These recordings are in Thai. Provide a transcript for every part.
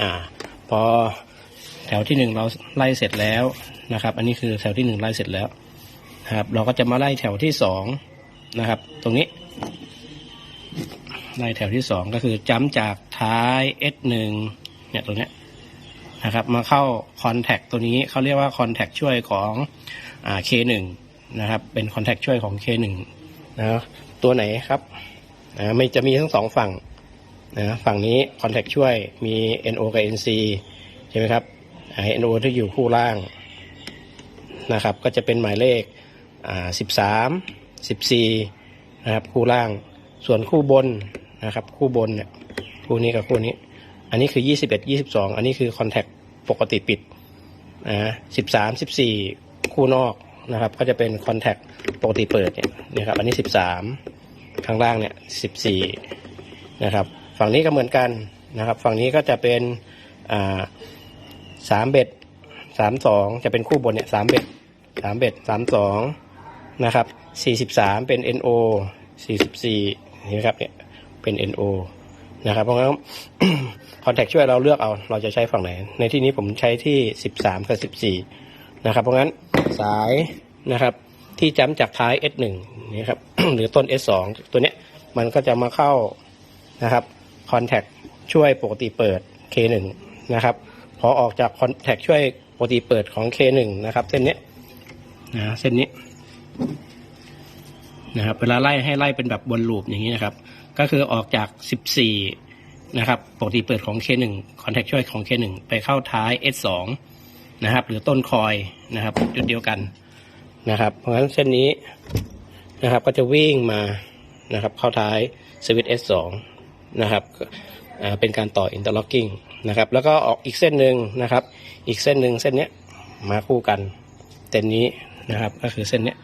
อ่า พอแถวที่หนึ่งเราไล่เสร็จแล้วนะครับ อันนี้คือแถวที่หนึ่งไล่เสร็จแล้วนะครับ เราก็จะมาไล่แถวที่สองนะครับ ตรงนี้ ไล่แถวที่สองก็คือจ้ำจากท้าย S หนึ่งเนี่ยตรงนี้นะครับ มาเข้าคอนแทคตัวนี้เขาเรียกว่าคอนแทคช่วยของอ่า K1 นะครับ เป็นคอนแทคช่วยของ K1 นะตัวไหนครับนะไม่จะมีทั้งสองฝั่ง นะฝั่งนี้คอนแทคช่วยมี NO กับ NC ใช่ไหมครับอ่า NO ที่อยู่คู่ล่างนะครับ ก็จะเป็นหมายเลข13 14นะครับ คู่ล่าง ส่วนคู่บนนะครับ คู่บนเนี่ยคู่นี้กับคู่นี้ อันนี้คือ 21 22 อันนี้คือคอนแทคปกติปิดนะ13 14 คู่นอกนะครับ ก็จะเป็นคอนแทคปกติเปิดเนี่ยนะครับ อันนี้ 13 ข้างล่างเนี่ย 14 นะครับ ฝั่งนี้ก็เหมือนกันนะครับ ฝั่งนี้ก็จะเป็นสามเบ็ดสามสองจะเป็นคู่บนเนี่ยสามเบ็ดสามเบ็ดสามสองนะครับสี่สิบสามเป็น NO สี่สิบสี่นี่ครับเนี่ยเป็น NO นะครับเพราะงั้นคอนแทคช่วยเราเลือกเอาเราจะใช้ฝั่งไหน ในที่นี้ผมใช้ที่สิบสามกับสิบสี่นะครับเพราะงั้นสายนะครับที่จ้ำจากท้าย S1 นี่ครับหรือต้น S2 ตัวเนี้ยมันก็จะมาเข้านะครับ คอนแทคช่วยปกติเปิด K1 นะครับ พอออกจากคอนแทคช่วยปกติเปิดของ K1 นะครับ เส้นนี้นะเส้นนี้นะครับเวลาไล่ให้ไล่เป็นแบบวนลูปอย่างนี้นะครับ ก็คือออกจาก 14 นะครับ ปกติเปิดของ K1 คอนแทคช่วยของ K1 ไปเข้าท้าย S2 นะครับ หรือต้นคอยนะครับจุดเดียวกันนะครับ เพราะฉะนั้นเส้นนี้นะครับก็จะวิ่งมานะครับเข้าท้ายสวิตช์ S2 นะครับเป็นการต่ออินเตอร์ล็อกกิ้งนะครับแล้วก็ออกอีกเส้นหนึ่งนะครับ อีกเส้นหนึ่งเส้นนี้มาคู่กันเส้นนี้นะครับก็คือเส้นนี้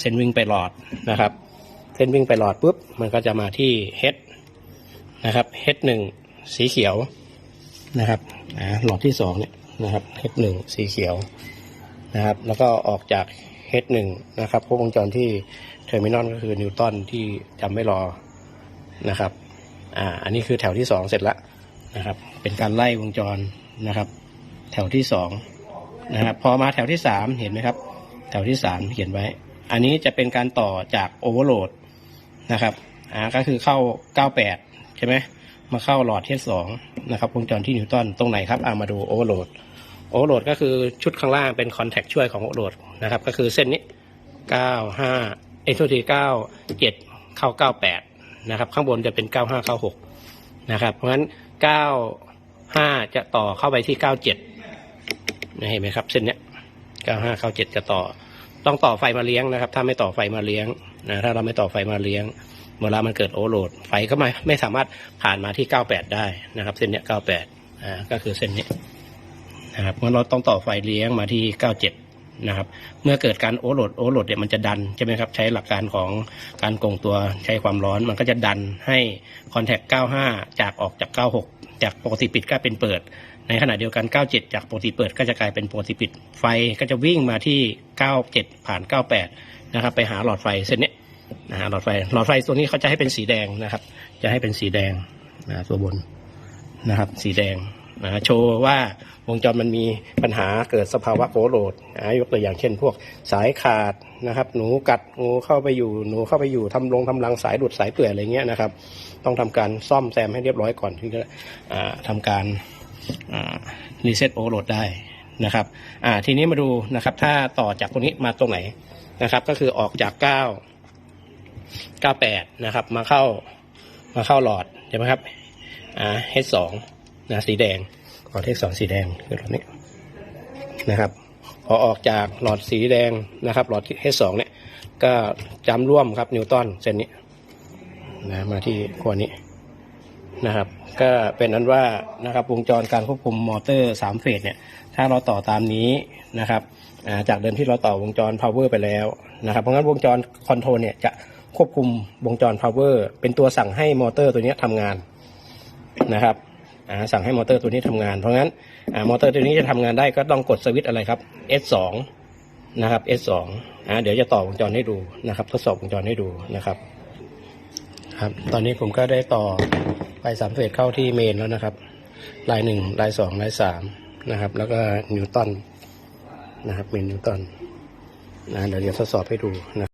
เส้นวิ่งไปหลอดนะครับ เส้นวิ่งไปหลอดปุ๊บมันก็จะมาที่ H นะครับ H หนึ่งสีเขียวนะครับหลอดที่สองเนี่ยนะครับ H หนึ่งสีเขียวนะครับ แล้วก็ออกจาก H หนึ่งนะครับครบวงจรที่เทอร์มินอลก็คือนิวตันที่จำไม่รอนะครับ อ่า อันนี้คือแถวที่สองเสร็จแล้วนะครับ เป็นการไล่วงจรนะครับ แถวที่สองนะครับ พอมาแถวที่สามเห็นไหมครับ แถวที่สามเขียนไว้ อันนี้จะเป็นการต่อจากโอเวอร์โหลดนะครับ อ่า ก็คือเข้า98ใช่ไหมมาเข้าหลอดที่สองนะครับ วงจรที่นิวตันตรงไหนครับเอามาดูโอเวอร์โหลดโอเวอร์โหลดก็คือชุดข้างล่างเป็นคอนแทคช่วยของโอเวอร์โหลดนะครับ ก็คือเส้นนี้95เอ้ยโทษที97เจ็ดเข้า98 นะครับ ข้างบนจะเป็น 95เข้า6นะครับ เพราะฉะนั้น 95 จะต่อเข้าไปที่ 97เห็นไหมครับ เส้นเนี้ย 95เข้า7จะต่อ ต้องต่อไฟมาเลี้ยงนะครับ ถ้าไม่ต่อไฟมาเลี้ยงนะถ้าเราไม่ต่อไฟมาเลี้ยง เวลามันเกิดโอโหลด ไฟก็ไม่ไม่สามารถผ่านมาที่ 98 ได้นะครับ เส้นเนี้ย 98อ่าก็คือเส้นนี้นะครับเพราะเราต้องต่อไฟเลี้ยงมาที่ 97 นะครับ เมื่อเกิดการโอโหลดโอโหลดเนี่ยมันจะดันใช่ไหมครับ ใช้หลักการของการกงตัวใช้ความร้อน มันก็จะดันให้คอนแทค95 จากออกจาก 96 จากปกติปิดก็เป็นเปิด ในขณะเดียวกัน 97 จากปกติเปิดก็จะกลายเป็นปกติปิด ไฟก็จะวิ่งมาที่ 97 ผ่าน 98 นะครับ ไปหาหลอดไฟเส้นนี้นะฮะหลอดไฟ หลอดไฟตัวนี้เขาจะให้เป็นสีแดงนะครับ จะให้เป็นสีแดงนะตัวบนนะครับ สีแดง นะโชว์ว่าวงจรมันมีปัญหาเกิดสภาวะโอเวอร์โหลดนะยกตัวอย่างเช่น พวกสายขาดนะครับ หนูกัดงูเข้าไปอยู่หนูเข้าไปอยู่ทำลงทำรังสายหลุดสายเปื่อยอะไรเงี้ยนะครับ ต้องทำการซ่อมแซมให้เรียบร้อยก่อนที่จะอ่าทำการรีเซ็ตโอเวอร์โหลดได้นะครับทีนี้มาดูนะครับ ถ้าต่อจากตรงนี้มาตรงไหนนะครับ ก็คือออกจาก 9 98 นะครับ มาเข้ามาเข้าหลอดใช่ไหมครับอ่า H2 นะสีแดงหลอด H2 สีแดงคือหลอดนี้นะครับ พอออกจากหลอดสีแดงนะครับ หลอด H2 เนี่ย ก็จำร่วมครับนิวตันเส้นนี้นะมาที่ขั้วนี้นะครับ ก็เป็นนั้นว่านะครับวงจรการควบคุมมอเตอร์สามเฟสเนี่ย ถ้าเราต่อตามนี้นะครับจากเดิมที่เราต่อวงจร power ไปแล้วนะครับเพราะงั้นวงจรคอนโทรลเนี่ยจะควบคุมวงจร power เป็นตัวสั่งให้มอเตอร์ตัวนี้ทำงานนะครับ สั่งให้มอเตอร์ตัวนี้ทำงาน เพราะงั้นอมอเตอร์ตัวนี้จะทำงานได้ก็ต้องกดสวิตช์อะไรครับ S2 นะครับ S2 อ่าเดี๋ยวจะต่อวงจรให้ดูนะครับ ทดสอบวงจรให้ดูนะครับ ครับ ตอนนี้ผมก็ได้ต่อไปสามเฟสเข้าที่เมนแล้วนะครับ ลายหนึ่งลายสองลายสามนะครับ แล้วก็นิวตันนะครับเมนนิวตันนะเดี๋ยวจะทดสอบให้ดูนะ